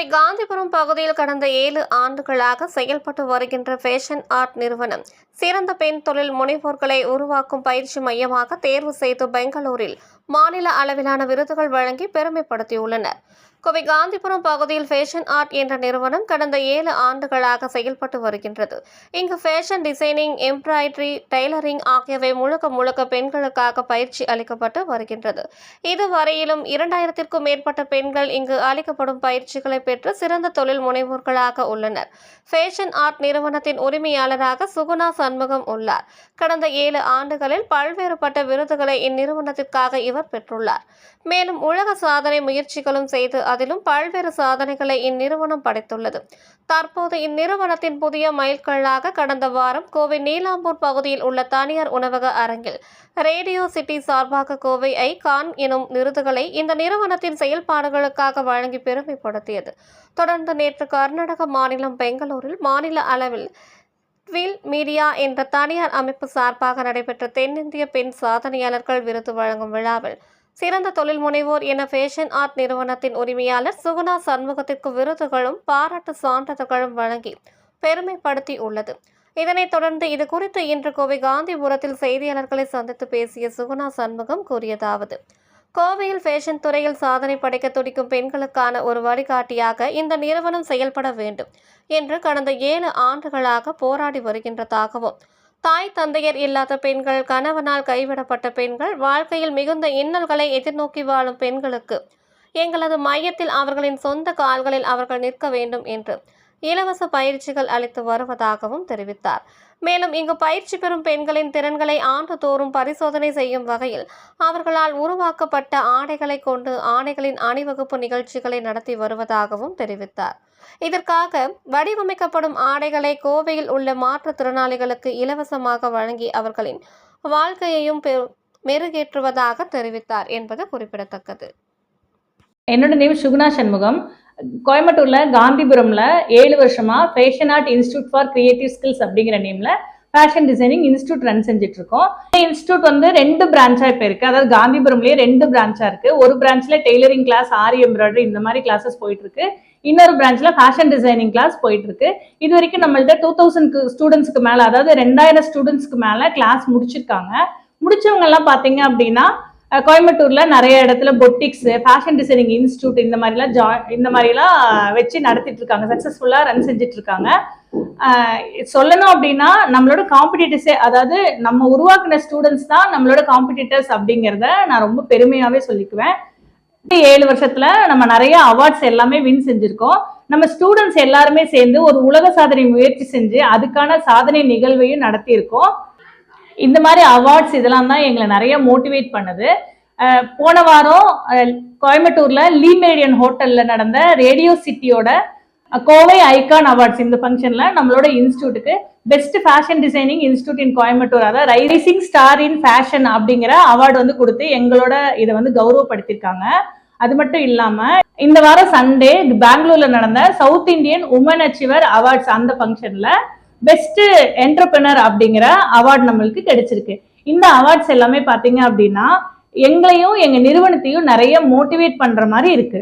கோவை காந்திபுரம் பகுதியில் கடந்த ஏழு ஆண்டுகளாக செயல்பட்டு வருகின்ற ஃபேஷன் ஆர்ட் நிறுவனம் சிறந்த பெண் தொழில் முனைவோர்களை உருவாக்கும் பயிற்சி மையமாக தேர்வு செய்து பெங்களூரில் மாநில அளவிலான விருதுகள் வழங்கி பெருமைப்படுத்தியுள்ளனர். கோவை காந்திபுரம் பகுதியில் ஃபேஷன் ஆர்ட் என்ற நிறுவனம் கடந்த ஏழு ஆண்டுகளாக செயல்பட்டு வருகின்றது. இங்கு ஃபேஷன் டிசைனிங் எம்ப்ராய்டரி டெய்லரிங் ஆகியவை முழுக்க முழுக்க பெண்களுக்காக பயிற்சி அளிக்கப்பட்டு வருகின்றது. இதுவரையிலும் இரண்டாயிரத்திற்கும் மேற்பட்ட பெண்கள் இங்கு அளிக்கப்படும் பயிற்சிகளை பெற்று சிறந்த தொழில் முனைவோர்களாக உள்ளனர். ஃபேஷன் ஆர்ட் நிறுவனத்தின் உரிமையாளராக சுகுணா சண்முகம் உள்ளார். கடந்த ஏழு ஆண்டுகளில் பல்வேறுபட்ட விருதுகளை இந்நிறுவனத்திற்காக இவர் பெற்றுள்ளார். மேலும் உலக சாதனை முயற்சிகளும் செய்து அதிலும் பல்வேறு சாதனைகளை இந்நிறுவனம் படைத்துள்ளது. தற்போது இந்நிறுவனத்தின் புதிய மைல்கல்லாக கடந்த வாரம் கோவை நீலாம்பூர் பகுதியில் உள்ள தனியார் உணவக அரங்கில் ரேடியோ சிட்டி சார்பாக கோவை ஐ கான் எனும் விருதுகளை இந்த நிறுவனத்தின் செயல்பாடுகளுக்காக வழங்கி பெருமைப்படுத்தியது. தொடர்ந்து நேற்று கர்நாடக மாநிலம் பெங்களூரில் மாநில அளவில் ட்வில் மீடியா என்ற தனியார் அமைப்பு சார்பாக நடைபெற்ற தென்னிந்திய பெண் சாதனையாளர்கள் விருது வழங்கும் விழாவில் சிறந்த தொழில் முனைவோர் என ஃபேஷன் ஆர்ட் நிறுவனத்தின் உரிமையாளர் சுகுணா சண்முகத்திற்கு விருதுகளும் பாராட்டு சான்றிதழ்களும் வழங்கி பெருமைப்படுத்தி உள்ளது. இதனைத் தொடர்ந்து இது குறித்து இன்று கோவை காந்திபுரத்தில் செய்தியாளர்களை சந்தித்து பேசிய சுகுணா சண்முகம் கூறியதாவது கோவையில் ஃபேஷன் துறையில் சாதனை படைக்க துடிக்கும் பெண்களுக்கான ஒரு வழிகாட்டியாக இந்த நிறுவனம் செயல்பட வேண்டும் என்று கடந்த ஏழு ஆண்டுகளாக போராடி வருகின்றதாகவும் தாய் தந்தையர் இல்லாத பெண்கள் கணவனால் கைவிடப்பட்ட பெண்கள் வாழ்க்கையில் மிகுந்த இன்னல்களை எதிர்நோக்கி வாழும் பெண்களுக்கு எங்களது மையத்தில் அவர்களின் சொந்த கால்களில் அவர்கள் நிற்க வேண்டும் என்று இலவச பயிற்சிகள் அளித்து வருவதாகவும் தெரிவித்தார். மேலும் இங்கு பயிற்சி பெறும் பெண்களின் திறன்களை ஆண்டுதோறும் பரிசோதனை செய்யும் வகையில் அவர்களால் உருவாக்கப்பட்ட ஆடைகளை கொண்டு ஆடைகளின் அணிவகுப்பு நிகழ்ச்சிகளை நடத்தி வருவதாகவும் தெரிவித்தார். இதற்காக வடிவமைக்கப்படும் ஆடைகளை கோவையில் உள்ள மாற்றுத்திறனாளிகளுக்கு இலவசமாக வழங்கி அவர்களின் வாழ்க்கையையும் மெருகேற்றுவதாக தெரிவித்தார் என்பது குறிப்பிடத்தக்கது. என்னோட நேம் சுகுணா சண்முகம். கோயம்புத்தூர்ல காந்திபுரம்ல ஏழு வருஷமா fashion art institute for creative skills அப்படிங்கிற நேம்ல ஃபேஷன் டிசைனிங் இன்ஸ்டியூட் ரன் செஞ்சுட்டு இருக்கோம் இந்த இன்ஸ்டியூட் வந்து ரெண்டு பிரான்ச்சா இப்போ இருக்கு. அதாவது காந்திபுரம்லயே ரெண்டு பிரான்ச்சா இருக்கு. ஒரு பிரான்ச்ல டெய்லரிங் கிளாஸ் ஆரி எம்ப்ராய்டரி இந்த மாதிரி கிளாஸஸ் போயிட்டு இருக்கு இன்னொரு பிரான்ச்ல ஃபேஷன் டிசைனிங் கிளாஸ் போயிட்டு இருக்கு இது வரைக்கும் நம்மள்ட்ட டூ தௌசண்ட் ஸ்டூடெண்ட்ஸ்க்கு மேல அதாவது ரெண்டாயிரம் ஸ்டூடெண்ட்ஸ்க்கு மேல கிளாஸ் முடிச்சிருக்காங்க. முடிச்சவங்க எல்லாம் பாத்தீங்க அப்படின்னா கோயம்புத்தூர்ல நிறைய இடத்துல பொட்டிக்ஸ் ஃபேஷன் டிசைனிங் இன்ஸ்டியூட் இந்த மாதிரிலாம் ஜா இந்த மாதிரிலாம் வச்சு நடத்திட்டு இருக்காங்க சக்ஸஸ்ஃபுல்லா ரன் செஞ்சுட்டு இருக்காங்க சொல்லணும் அப்படின்னா நம்மளோட காம்படிட்டர்ஸே அதாவது நம்ம உருவாக்குன ஸ்டூடெண்ட்ஸ் தான் நம்மளோட காம்படிட்டர்ஸ் அப்படிங்கிறத நான் ரொம்ப பெருமையாவே சொல்லிக்குவேன். ஏழு வருஷத்துல நம்ம நிறைய அவார்ட்ஸ் எல்லாமே வின் செஞ்சிருக்கோம். நம்ம ஸ்டூடெண்ட்ஸ் எல்லாருமே சேர்ந்து ஒரு உலக சாதனை முயற்சி செஞ்சு அதுக்கான சாதனை நிகழ்வையும் நடத்தியிருக்கோம். இந்த மாதிரி அவார்ட்ஸ் இதெல்லாம் தான் எங்களை நிறைய மோட்டிவேட் பண்ணுது. போன வாரம் கோயம்புத்தூர்ல லீ மேடியன் ஹோட்டல்ல நடந்த ரேடியோ சிட்டியோட கோவை ஐகான் அவார்ட்ஸ் இந்த ஃபங்க்ஷன்ல நம்மளோட இன்ஸ்டியூட்டுக்கு best fashion designing institute in Coimbatore அதாவது ரைசிங் ஸ்டார் இன் ஃபேஷன் அப்படிங்கிற அவார்டு வந்து கொடுத்து எங்களோட இதை வந்து கௌரவப்படுத்தியிருக்காங்க. அது மட்டும் இல்லாம இந்த வாரம் சண்டே பெங்களூர்ல நடந்த south Indian women achiever awards அந்த ஃபங்க்ஷன்ல பெஸ்ட் என்டர்பிரினர் அப்படிங்கிற அவார்டு நம்மளுக்கு கிடைச்சிருக்கு. இந்த அவார்ட்ஸ் எல்லாமே பார்த்தீங்க அப்படின்னா எங்களையும் எங்க நிறுவனத்தையும் நிறைய மோட்டிவேட் பண்ற மாதிரி இருக்கு.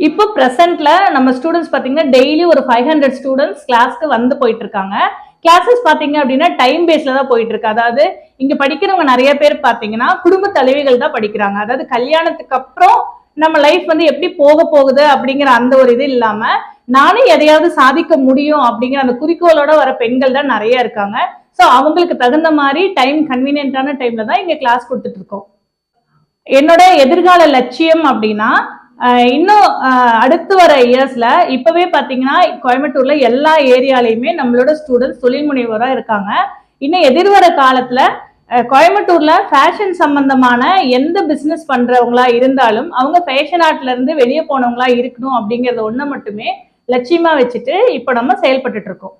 இப்போ ப்ரெசென்ட்ல நம்ம ஸ்டூடெண்ட்ஸ் பார்த்தீங்கன்னா டெய்லி ஒரு ஃபைவ் ஹண்ட்ரட் ஸ்டூடெண்ட்ஸ் கிளாஸ்க்கு வந்து போயிட்டு இருக்காங்க கிளாஸஸ் பார்த்தீங்க அப்படின்னா டைம் பேஸ்ல தான் போயிட்டு இருக்கு அதாவது இங்க படிக்கிறவங்க நிறைய பேர் பார்த்தீங்கன்னா குடும்ப தலைவிகள் தான் படிக்கிறாங்க. அதாவது கல்யாணத்துக்கு அப்புறம் நம்ம லைஃப் வந்து எப்படி போக போகுது அப்படிங்கிற அந்த ஒரு இது இல்லாம நானும் எதையாவது சாதிக்க முடியும் அப்படிங்கிற அந்த குறிக்கோளோட வர பெண்கள் தான் நிறைய இருக்காங்க. ஸோ அவங்களுக்கு தகுந்த மாதிரி டைம் கன்வீனியன்டான டைம்ல தான் இங்க கிளாஸ் கொடுத்துட்டு இருக்கோம். என்னோட எதிர்கால லட்சியம் அப்படின்னா இன்னும் அடுத்து வர இயர்ஸ்ல இப்பவே பாத்தீங்கன்னா கோயம்புத்தூர்ல எல்லா ஏரியாலையுமே நம்மளோட ஸ்டூடெண்ட்ஸ் தொழில் முனைவராக இருக்காங்க. இன்னும் எதிர்வர காலத்துல கோயம்புத்தூர்ல ஃபேஷன் சம்பந்தமான எந்த பிசினஸ் பண்றவங்களா இருந்தாலும் அவங்க ஃபேஷன் ஆர்ட்ல இருந்து வெளியே போனவங்களா இருக்கணும் அப்படிங்கறத ஒண்ணு மட்டுமே லட்சியமா வச்சுட்டு இப்போ நம்ம செயல்பட்டுட்டு இருக்கோம்.